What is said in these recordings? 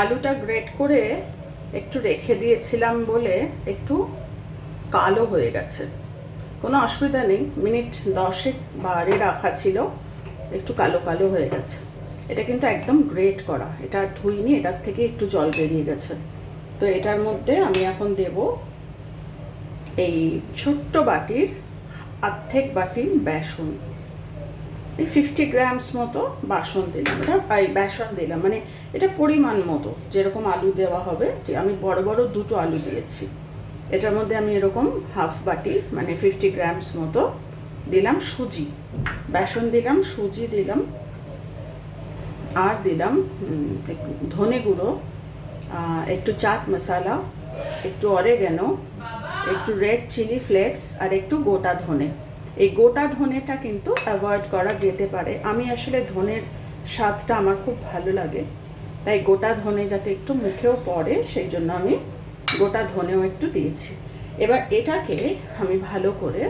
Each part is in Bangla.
আলুটা গ্রেট করে একটু রেখে দিয়েছিলাম বলে একটু কালো হয়ে গেছে। কোনো অসুবিধা নেই, মিনিট দশেক বারে রাখা ছিল, একটু কালো কালো হয়ে গেছে। এটা কিন্তু একদম গ্রেট করা, এটা আর ধুইনি, এটার থেকে একটু জল বেরিয়ে গেছে। তো এটার মধ্যে আমি এখন দেব এই ছোট্ট বাটির অর্ধেক বাটি বেসন। এই ফিফটি গ্রামস মতো বাসন দিলাম। এটা এই বেসন দিলাম। মানে এটা পরিমাণ মতো, যেরকম আলু দেওয়া হবে আমি বড় বড় দুটো আলু দিয়েছি। এটার মধ্যে আমি এরকম হাফ বাটি মানে ফিফটি গ্রামস মতো দিলাম সুজি। বেসন দিলাম, সুজি দিলাম, আর দিলাম ধনে গুঁড়ো একটু চাট মশালা, একটু অরেগানো একটু রেড চিলি ফ্লেক্স আর একটু গোটা ধনে। এই গোটা ধনেটা কিন্তু অ্যাভয়েড করা যেতে পারে। আমি আসলে ধনের স্বাদটা আমার খুব ভালো লাগে। তাই গোটা ধনে যাতে একটু মুখেও পড়ে, সেই জন্য আমি গোটা ধনেও একটু দিয়েছি। এবার এটাকে আমি ভালো করে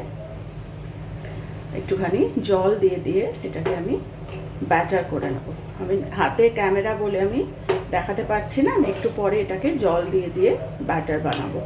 একটুখানি জল দিয়ে দিয়ে এটাকে আমি ব্যাটার করে নেব। আমি হাতে ক্যামেরা বলে আমি দেখাতে পারছি না, আমি একটু পরে এটাকে জল দিয়ে দিয়ে ব্যাটার বানাবো।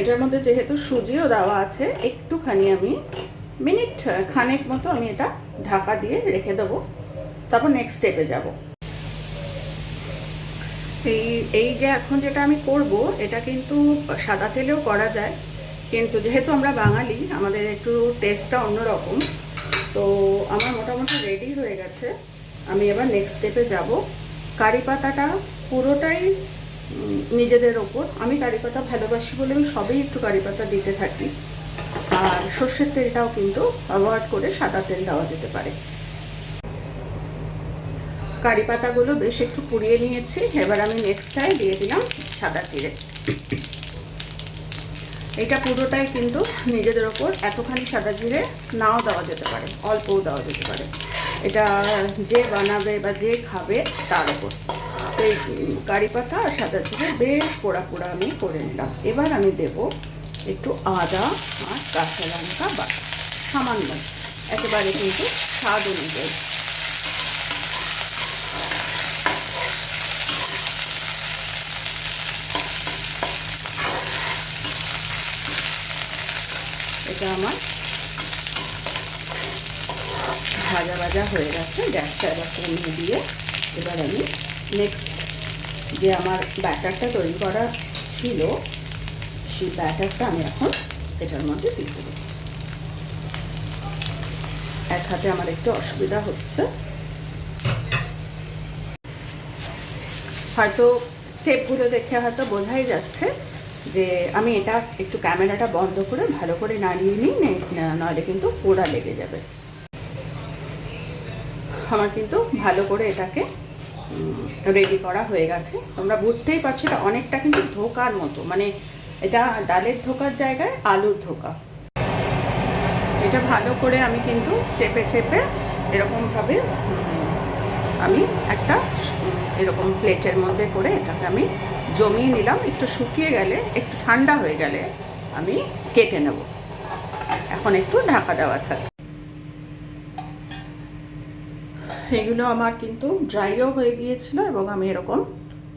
এটার মধ্যে যেহেতু সুজিও দেওয়া আছে, একটুখানি আমি মিনিট খানেক মতো আমি এটা ঢাকা দিয়ে রেখে দেবো। তারপর নেক্সট স্টেপে যাব। এই এই যে এখন যেটা আমি করব, এটা কিন্তু সাদা তেলেও করা যায়। কিন্তু যেহেতু আমরা বাঙালি, আমাদের একটু টেস্টটা অন্যরকম। তো আমার মোটামুটি রেডি হয়ে গেছে। আমি এবার নেক্সট স্টেপে যাব। কারি পাতাটা পুরোটাই নিজেদের ওপর। আমি কারি পাতা ভালোবাসি বলে আমি সবেই একটু কারি পাতা দিতে থাকি। আর সর্ষের তেলটাও কিন্তু অ্যাভয়েড করে সাদা তেল দেওয়া যেতে পারে। কারি পাতাগুলো বেশ একটু পুড়িয়ে নিয়েছি। এবার আমি নেক্সটটাই দিয়ে দিলাম সাদা জিরে। এটা পুরোটাই কিন্তু নিজেদের ওপর এতখানি সাদা জিরে নাও দেওয়া যেতে পারে, অল্পও দেওয়া যেতে পারে। এটা যে বানাবে বা যে খাবে তার ওপর। এই কারি পাতা আর সাদা জিরে বেশ পোড়া পোড়া আমি করে নিলাম। এবার আমি দেব একটু আদা আর কাঁচা লঙ্কা বাটা, সামান্য। একেবারে কিন্তু স্বাদ অনুযায়ী। এটা আমার ভাজা ভাজা হয়ে গেছে, গ্যাসটা এবার কমিয়ে দিয়ে এবার আমি নেক্সট যে আমার ব্যাটারটা তৈরি করা ছিল, সেই ব্যাটারটা আমি এখন এটার মধ্যে দিয়ে দেবো। এক হাতে আমার একটু অসুবিধা হচ্ছে। হয়তো স্টেপগুলো দেখে হয়তো বোঝাই যাচ্ছে যে আমি এটা একটু ক্যামেরাটা বন্ধ করে ভালো করে নাড়িয়ে নিই, নে- নাহলে কিন্তু পোড়া লেগে যাবে। আমার কিন্তু ভালো করে এটাকে রেডি করা হয়ে গেছে। তোমরা বুঝতেই পারছ এটা অনেকটা কিন্তু ধোকার মতো। মানে এটা ডালের ধোকার জায়গায় আলুর ধোকা। এটা ভালো করে আমি কিন্তু চেপে চেপে এরকমভাবে আমি একটা, এরকম প্লেটের মধ্যে করে এটাকে আমি জমিয়ে নিলাম। একটু শুকিয়ে গেলে, একটু ঠান্ডা হয়ে গেলে আমি কেটে নেব। এখন একটু ঢাকা দেওয়া থাকে। এগুলো আমার কিন্তু ড্রাইও হয়ে গিয়েছিল এবং আমি এরকম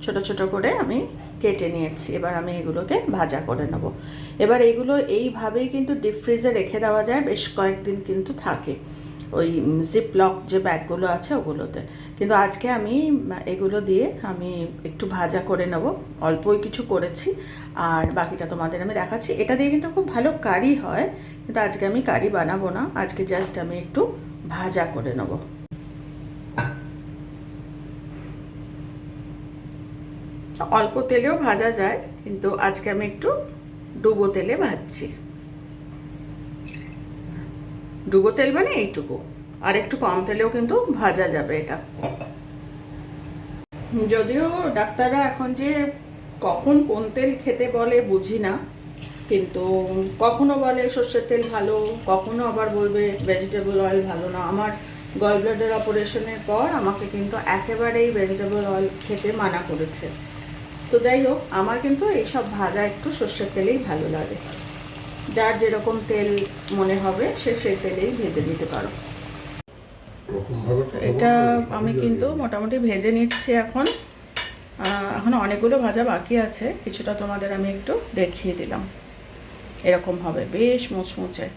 ছোট ছোট করে আমি কেটে নিয়েছি। এবার আমি এগুলোকে ভাজা করে নেব। এবার এগুলো এইভাবেই কিন্তু ডিপ ফ্রিজে রেখে দেওয়া যায়। বেশ কয়েকদিন কিন্তু থাকে ওই জিপ লক যে ব্যাগগুলো আছে ওগুলোতে। কিন্তু আজকে আমি এগুলো দিয়ে আমি একটু ভাজা করে নেব। অল্পই কিছু করেছি আর বাকিটা তোমাদের আমি দেখাচ্ছি। এটা দিয়ে কিন্তু খুব ভালো কারি হয়। কিন্তু আজকে আমি কারি বানাবো না। আজকে জাস্ট আমি একটু ভাজা করে নেব। অল্প তেলেও ভাজা যায়, কিন্তু আজকে আমি একটু ডুবো তেলে ভাজছি। ডুবো তেল মানে এইটুকু, আর একটু কম তেলেও কিন্তু ভাজা যাবে এটা। যদিও ডাক্তাররা এখন যে কখন কোন তেল খেতে বলে বুঝি না, কিন্তু কখনো বলে সর্ষের তেল ভালো, কখনো আবার বলবে ভেজিটেবল অয়েল ভালো না। আমার গল ব্লাডের অপারেশনের পর আমাকে কিন্তু একেবারেই ভেজিটেবল অয়েল খেতে মানা করেছে। তো যাই হোক আমার কিন্তু এইসব ভাজা একটু সর্ষের তেলেই ভালো লাগে। যার যেরকম তেল মনে হবে সে সেই তেলেই ভেজে দিতে পারো। এটা আমি কিন্তু মোটামুটি ভেজে নিচ্ছি এখন। এখন অনেকগুলো ভাজা বাকি আছে কিছুটা তোমাদের আমি একটু দেখিয়ে দিলাম। এরকম হবে বেশ মুচমুচে।